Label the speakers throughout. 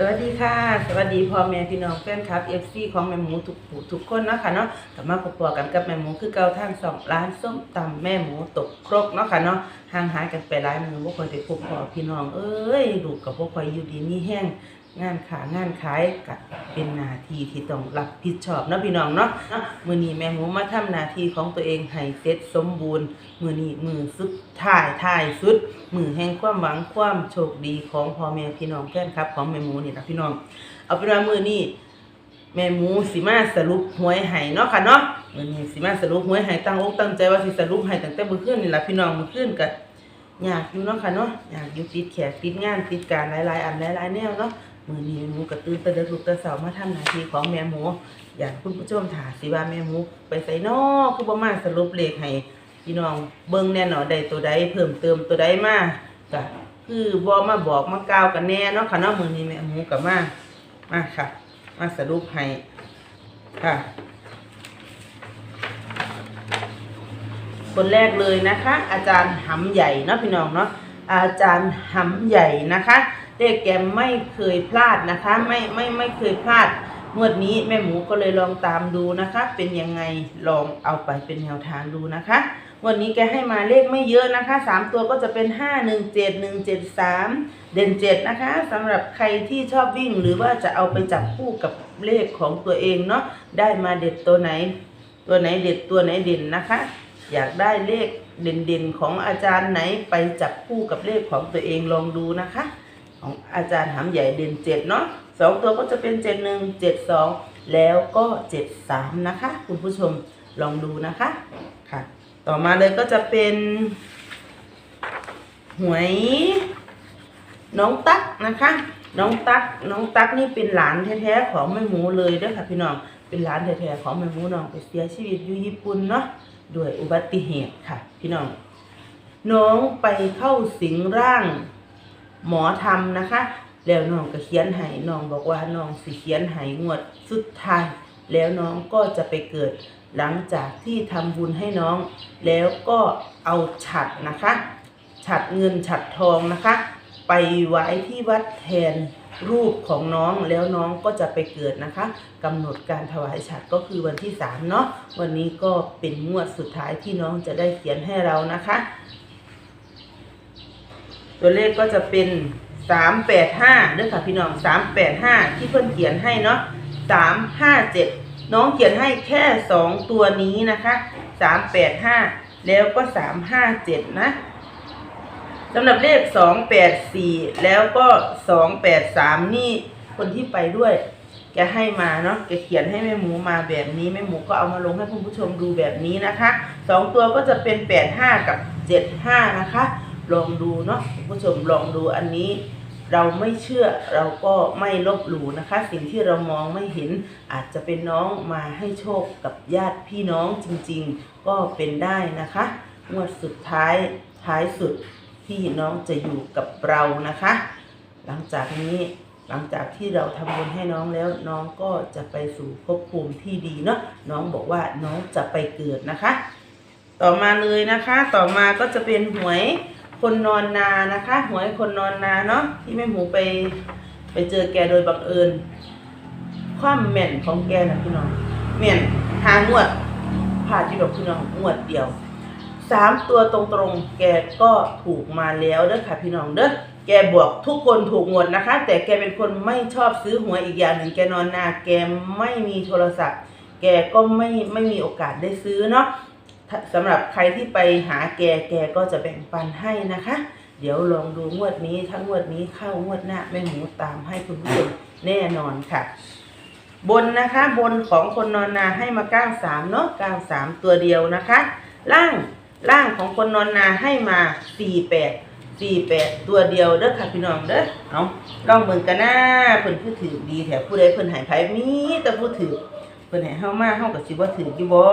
Speaker 1: สวัสดีค่ะ สวัสดีพ่อแม่พี่น้องแฟนคลับเอฟซีของแม่หมูทุกผู้ทุกคนเนาะค่ะเนาะกลับมาพบปะกันกับแม่หมูคือเก่าทางสองร้านส้มตำแม่หมูตกครกเนาะค่ะเนาะห่างหายกันไปหลายมือบ่ค่อยได้พบพ่อพี่น้องเอ้ยลูกกับบ่ค่อยอยู่ดีมีแห้ง งานขางานขายก็เป็นหน้าที่ที่ต้องรับผิดชอบเนาะพี่น้องเนาะเนาะมือนี้แม่หมูมาทำหน้าที่ของตัวเองให้เสร็จสมบูรณ์ มือนี้มือสุดท้ายท้ายสุด มือแห่งความหวังความโชคดีของพ่อแม่พี่น้องแฟนครับ ของแม่หมูนี่นะพี่น้อง เอาเป็นว่ามือนี้แม่หมูสิมาสรุปหวยให้เนาะค่ะเนาะมือนี้สิมาสรุปหวยให้ตั้งอกตั้งใจว่าสิสรุปให้ตั้งแต่มื้อคืนนี่ล่ะพี่น้องมื้อคืนก็อยากอยู่เนาะค่ะเนาะอยากอยู่ติดแขกติดงานติดการหลายๆอันหลายๆแนวเนาะ มือนี้แม่หมูก็ตื่นต่เด็กลุกต่เช้ามาทำหน้าที่ของแม่หมู อยากคุณผู้ชมถามสิว่าแม่หมู ไปไสน้อคือบ่มาสรุปเลขให้พี่น้องเบิ่งแน่นอนได้ตัวใดเพิ่มเติมตัวใดมาก็คือบ่มาบอกมากล่าวกันแน่เนาะค่ะเนาะมือนี้แม่หมูก็มามาค่ะ มาสรุปให้ค่ะ คนแรกเลยนะคะ อาจารย์หำใหญ่เนาะพี่น้องเนาะอาจารย์หำใหญ่นะคะ เลขแกไม่เคยพลาดนะคะ ไม่ไม่ไม่เคยพลาดงวดนี้แม่หมูก็เลยลองตามดูนะคะ เป็นยังไงลองเอาไปเป็นแนวทางดูนะคะวันนี้แกให้มาเลขไม่เยอะนะคะสามตัวก็จะเป็นห้าหนึ่งเจ็ดหนึ่งเจ็ดสามเด่นเจ็ดนะคะสำหรับใครที่ชอบวิ่งหรือว่าจะเอาไปจับคู่กับเลขของตัวเองเนาะได้มาเด็ดตัวไหน ตัวไหนเด็ดตัวไหนเด่นนะคะ อยากได้เลขเด่นๆของอาจารย์ไหนไปจับคู่กับเลขของตัวเองลองดูนะคะ ของอาจารย์หำใหญ่เด่นเจ็ดเนาะสองตัวก็จะเป็นเจ็ดหนึ่งเจ็ดสองแล้วก็เจ็ดสามนะคะ คุณผู้ชมลองดูนะคะค่ะ ต่อมาเลยก็จะเป็น หวยน้องตั๊กนะคะ น้องตั๊กน้องตั๊กนี่เป็นหลานแท้ๆของแม่หมูเลยด้วยค่ะพี่น้องเป็นหลานแท้ๆของแม่หมูน้องไปเสียชีวิตอยู่ญี่ปุ่นเนาะด้วยอุบัติเหตุค่ะ พี่น้องน้องไปเข้าสิงร่าง หมอทำนะคะ แล้วน้องก็เขียนให้น้องบอกว่าน้องสิเขียนให้งวดสุดท้ายแล้วน้องก็จะไปเกิดหลังจากที่ทำบุญให้น้อง แล้วก็เอาฉัดนะคะฉัดเงินฉัดทองนะคะ ไปไว้ที่วัดแทนรูปของน้องแล้วน้องก็จะไปเกิดนะคะกำหนดการถวายฉัดก็คือวันที่สามเนาะวันนี้ก็เป็นงวดสุดท้ายที่น้องจะได้เขียนให้เรานะคะ ตัวเลขก็จะเป็นสามแปดห้าด้วยค่ะพี่น้องสามแปดห้าที่เพื่อนเขียนให้เนาะสามห้าเจ็ดน้องเขียนให้แค่สองตัวนี้นะคะสามแปดห้าแล้วก็สามห้าเจ็ดนะสำหรับเลขสองแปดสี่แล้วก็สองแปดสามนี่คนที่ไปด้วยแกให้มาเนาะแกเขียนให้แม่หมูมาแบบนี้แม่หมูก็เอามาลงให้คุณผู้ชมดูแบบนี้นะคะสองตัวก็จะเป็นแปดห้ากับเจ็ดห้านะคะ ลองดูเนาะคุณผู้ชมลองดูอันนี้ เราไม่เชื่อเราก็ไม่ลบหลู่นะคะ สิ่งที่เรามองไม่เห็นอาจจะเป็นน้องมาให้โชคกับญาติพี่น้องจริงๆ ก็เป็นได้นะคะงวดสุดท้ายท้ายสุดที่น้องจะอยู่กับเรานะคะ หลังจากนี้หลังจากที่เราทำบุญให้น้องแล้วน้องก็จะไปสู่ภพภูมิที่ดีเนาะน้องบอกว่าน้องจะไปเกิดนะคะ ต่อมาเลยนะคะ ต่อมาก็จะเป็นหวย คนนอนนานะคะ หวยคนนอนนาเนาะที่แม่หมูไปไปเจอแกโดยบังเอิญ ความแม่นของแกนะพี่น้องแม่นหางวดผ่านที่ดอกพี่น้องงวดเดียวสามตัวตรงๆ แกก็ถูกมาแล้วเด้อค่ะพี่น้องเด้อแกบอกทุกคนถูกหมดนะคะ แต่แกเป็นคนไม่ชอบซื้อหวยอีกอย่างหนึ่งแกนอนนาแกไม่มีโทรศัพท์ แกก็ไม่ไม่มีโอกาสได้ซื้อเนาะ สำหรับใครที่ไปหาแกแกก็จะแบ่งปันให้นะคะ เดี๋ยวลองดูงวดนี้ถ้างวดนี้เข้างวดหน้าแม่หมูตามให้คุณผู้ชมแน่นอนค่ะ บนนะคะบนของคนนอนนาให้มา93เนาะ93ตัวเดียวนะคะ ล่างล่างของคนนอนนาให้มา48 48ตัวเดียวเด้อค่ะพี่น้องเด้อเอาลองเบิ่งกันนะเพิ่นผู้ถือดีแถวผู้ใดเพิ่นหายไผมีแต่ผู้ถือเพิ่นให้เฮามาเฮาก็สิบ่ถืออยู่บ่อ่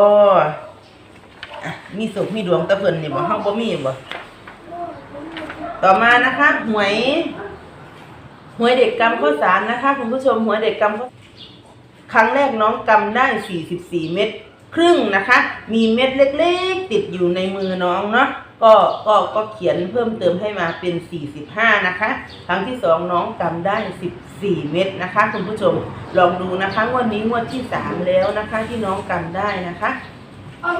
Speaker 1: มีสุขมีดวงตะเพิ่นนี่บ่เฮาบ่มีบ่ต่อมานะคะ หวยหวยเด็กกำข้าวสารนะคะคุณผู้ชมหวยเด็กกำข้าวครั้งแรกน้องกำได้ 44 เม็ดครึ่งนะคะ มีเม็ดเล็กๆ ติดอยู่ในมือน้องเนาะก็ก็ก็เขียนเพิ่มเติมให้มาเป็น 45 นะคะ ครั้งที่สองน้องกำได้ 14 เม็ดนะคะ คุณผู้ชมลองดูนะคะงวดนี้งวดที่ 3 แล้วนะคะ ที่น้องกำได้นะคะ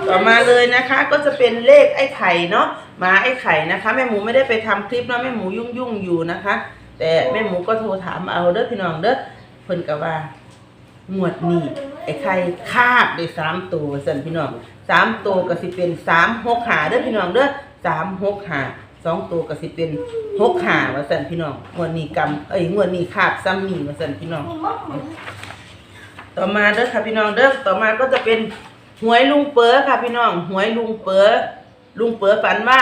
Speaker 1: ต่อมาเลยนะคะก็จะเป็นเลขไอ้ไข่เนาะมาไอ้ไข่นะคะ แม่หมูไม่ได้ไปทำคลิปเนาะแม่หมูยุ่งยุ่งอยู่นะคะ แต่แม่หมูก็โทรถามเอาเด้อพี่น้องเด้อเพิ่นก็ว่าหมวดนี้ไอ้ไข่คาบได้สามตัวสั่นพี่น้องสามตัวก็สิเป็นสามหกหาเด้อพี่น้องเด้อสามหกหาสองตัวก็สิเป็นหกหาว่าสั่นพี่น้องงวดนี้กำเอ้ยงวดนี้คาบซ้ำนี่ว่าสั่นพี่น้อง ต่อมาเด้อค่ะพี่น้องเด้อต่อมาก็จะเป็น หวยลุงเป๋อค่ะพี่น้องหวยลุงเป๋อลุงเป๋อฝันว่า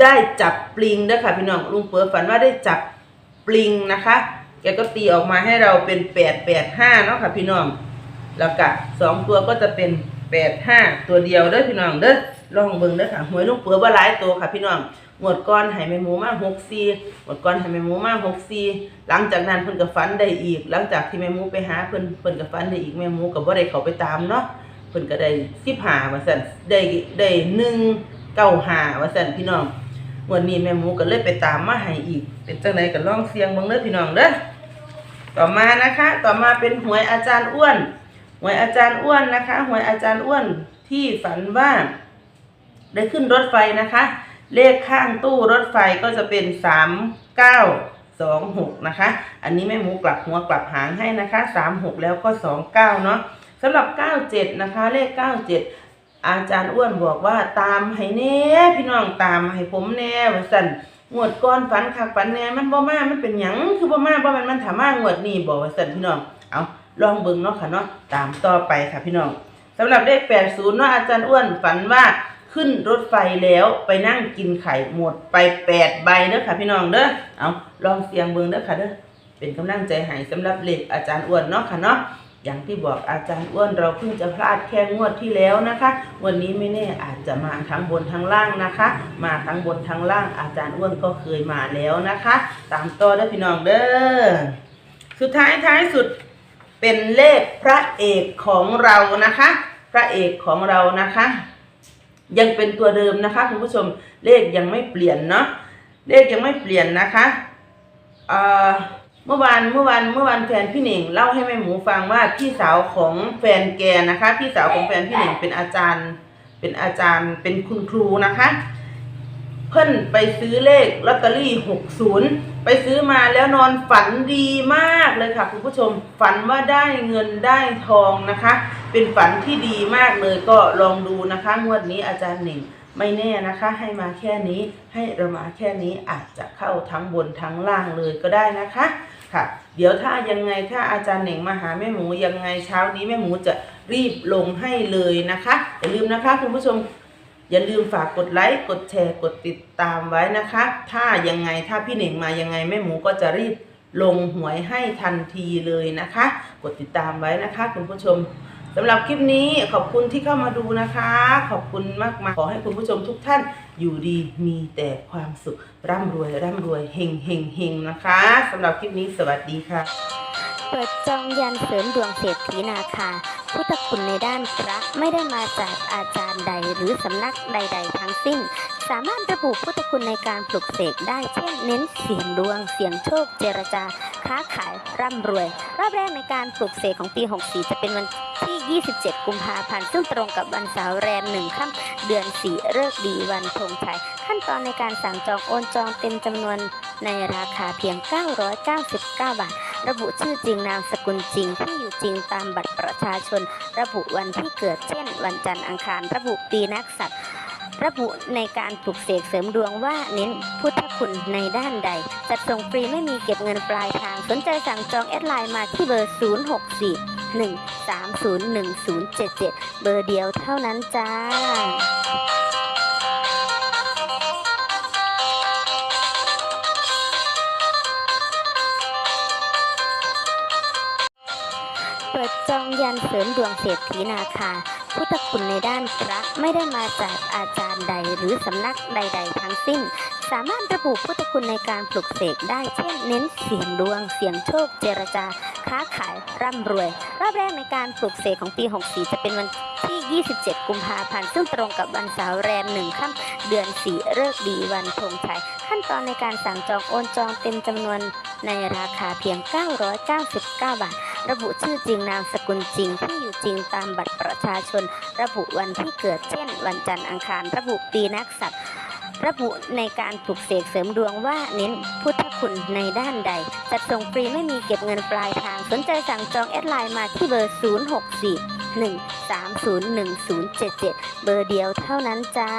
Speaker 1: ได้จับปลิงด้อค่ะพี่น้องลุงเป๋อฝันว่าได้จับปลิงนะคะ แกก็ตีออกมาให้เราเป็นแปดแปดห้าเนาะค่ะพี่น้องแล้วก็สองตัวก็จะเป็น แปดห้าตัวเดียวเด้อพี่น้องเด้อลองเบิ่งเด้อค่ะหวยลุงเป๋อว่าหลายตัวค่ะพี่น้องหมดก้อนให้แม่หมูมาหกซีหมดก้อนให้แม่หมูมาหกซีหลังจากนั้นเพิ่นก็ฝันได้อีก หลังจากที่แม่หมูไปหาเพิ่นเพิ่นก็ฝันได้อีกแม่หมูก็บ่ได้เขาไปตามเนาะเพิ่นก็ได้15ว่าซั่นได้ได้195ว่าซั่นพี่น้องวันนี้แม่หมูก็เลยไปตามมาให้อีก เป็นจังไดก็ลองเสียงบิ่งเด้อพี่น้องเด้อต่อมานะคะ ต่อมาเป็นหวยอาจารย์อ้วน หวยอาจารย์อ้วนนะคะหวยอาจารย์อ้วนที่ฝันว่า ได้ขึ้นรถไฟนะคะ เลขข้างตู้รถไฟก็จะเป็นสามเก้าสองหกนะคะ อันนี้แม่หมูกลับหัวกลับหางให้นะคะสามหกแล้วก็สองเก้าเนาะสำหรับเก้าเจ็ดนะคะ เลขเก้าเจ็ดอาจารย์อ้วนบอกว่าตามให้แน่พี่น้องตามให้ผมแน่ว่าสั่นงวดก้อนฝันคักฝันแน่มันบ่มามันเป็นหยังคือบ่มาบ่มันมันถามา งวดนี้บ่ว่าซั่นพี่น้องเอา ลองเบิ่งเนาะค่ะเนาะตามต่อไปค่ะพี่น้องสำหรับเลข80เนาะอาจารย์อ้วนฝันว่าขึ้นรถไฟแล้วไปนั่งกินไข่หมดไป8ใบเด้อค่ะพี่น้องเด้อเอาลองเสียงเบิ่งเด้อค่ะเด้อเป็นกำลังใจให้สำหรับเลขอาจารย์อ้วนเนาะค่ะเนาะอย่างที่บอกอาจารย์อ้วนเราเพิ่งจะพลาดแค่งวดที่แล้วนะคะ วันนี้ไม่แน่อาจจะมาทั้งบนทั้งล่างนะคะ มาทั้งบนทั้งล่างอาจารย์อ้วนก็เคยมาแล้วนะคะ ตามต่อได้อพี่น้องเด้อสุดท้ายท้ายสุด เป็นเลขพระเอกของเรานะคะ พระเอกของเรานะคะ ยังเป็นตัวเดิมนะคะคุณผู้ชมเลขยังไม่เปลี่ยนเนาะเลขยังไม่เปลี่ยนนะคะเอ่อเมื่อวานเมื่อวานเมื่อวานแฟนพี่หนิงเล่าให้แม่หมูฟังว่าพี่สาวของแฟนแกนะคะ พี่สาวของแฟนพี่หนิงเป็นอาจารย์ เป็นอาจารย์เป็นคุณครูนะคะ เพิ่นไปซื้อเลขลอตเตอรี่60ไปซื้อมาแล้วนอนฝันดีมากเลยค่ะคุณผู้ชมฝันว่าได้เงินได้ทองนะคะ เป็นฝันที่ดีมากเลยก็ลองดูนะคะงวดนี้อาจารย์หนึ่งไม่แน่นะคะ ให้มาแค่นี้ให้เรามาแค่นี้อาจจะเข้าทั้งบนทั้งล่างเลยก็ได้นะคะค่ะ เดี๋ยวถ้ายังไงถ้าอาจารย์เหน่งมาหาแม่หมูยังไงเช้านี้แม่หมูจะรีบลงให้เลยนะคะอย่าลืมนะคะคุณผู้ชม อย่าลืมฝากกดไลค์กดแชร์กดติดตามไว้นะคะ ถ้ายังไงถ้าพี่เหน่งมายังไงแม่หมูก็จะรีบลงหวยให้ทันทีเลยนะคะ กดติดตามไว้นะคะ คุณผู้ชมสำหรับคลิปนี้ขอบคุณที่เข้ามาดูนะคะ ขอบคุณมากมาขอให้คุณผู้ชมทุกท่านอยู่ดีมีแต่ความสุข ร่ำรวยร่ำรวยเฮงเฮงเฮงนะคะสำหรับคลิปนี้สวัสดีค่ะ
Speaker 2: เปิดจองยันเสริมดวงเศรษฐีนาคา พุทธคุณในด้านพระไม่ได้มาจากอาจารย์ใดหรือสำนักใด ๆ ทั้งสิ้น สามารถระบุพุทธคุณในการปลุกเสกได้เช่น เน้นเสียงดวง เสียงโชคเจรจา ค้าขายร่ำรวย รอบแรกในการปลุกเสกของปี 64 จะเป็นวันที่ 27 กุมภาพันธ์ซึ่งตรงกับวันเสาร์แรมหนึ่งค่ำเดือนสี่เลิกษ์ดีวันธงชัยขั้นตอนในการสั่งจองโอนจองเต็มจำนวนในราคาเพียง 999 บาท ระบุชื่อจริงนามสกุลจริงที่อยู่จริงตามบัตรประชาชน ระบุวันที่เกิดเช่น วันจันทร์อังคาร ระบุปีนักษัตริย์ระบุในการปลุกเสกเสริมดวงว่าเน้นพุทธคุณในด้านใด จัดส่งฟรีไม่มีเก็บเงินปลายทาง สนใจสั่งจองแอดไลน์มาที่เบอร์ 064 1301077 เบอร์เดียวเท่านั้นจ้า จองยันเสริมดวงเศรษฐีนาคา พุทธคุณในด้านพระไม่ได้มาจากอาจารย์ใดหรือสำนักใด ๆ ทั้งสิ้น สามารถระบุพุทธคุณในการปลุกเสกได้เช่น เน้นเสียงดวง เสียงโชคเจรจา ค้าขายร่ำรวย รอบแรกในการปลูกเสกของปี 64 จะเป็นวันที่ 27 กุมภาพันธ์ซึ่งตรงกับวันเสาร์แรมหนึ่งค่ำเดือน4เลิกษ์ดีวันธงชัยขั้นตอนในการสั่งจองโอนจองเต็มจำนวนในราคาเพียง 999 บาท ระบุชื่อจริงนามสกุลจริงที่อยู่จริงตามบัตรประชาชน ระบุวันที่เกิดเช่น วันจันทร์อังคาร ระบุปีนักษัตริย์ระบุในการปลุกเสกเสริมดวงว่าเน้นพุทธคุณในด้านใด จัดส่งฟรีไม่มีเก็บเงินปลายทาง สนใจสั่งจองแอดไลน์มาที่เบอร์ 064 1301077 เบอร์เดียวเท่านั้นจ้า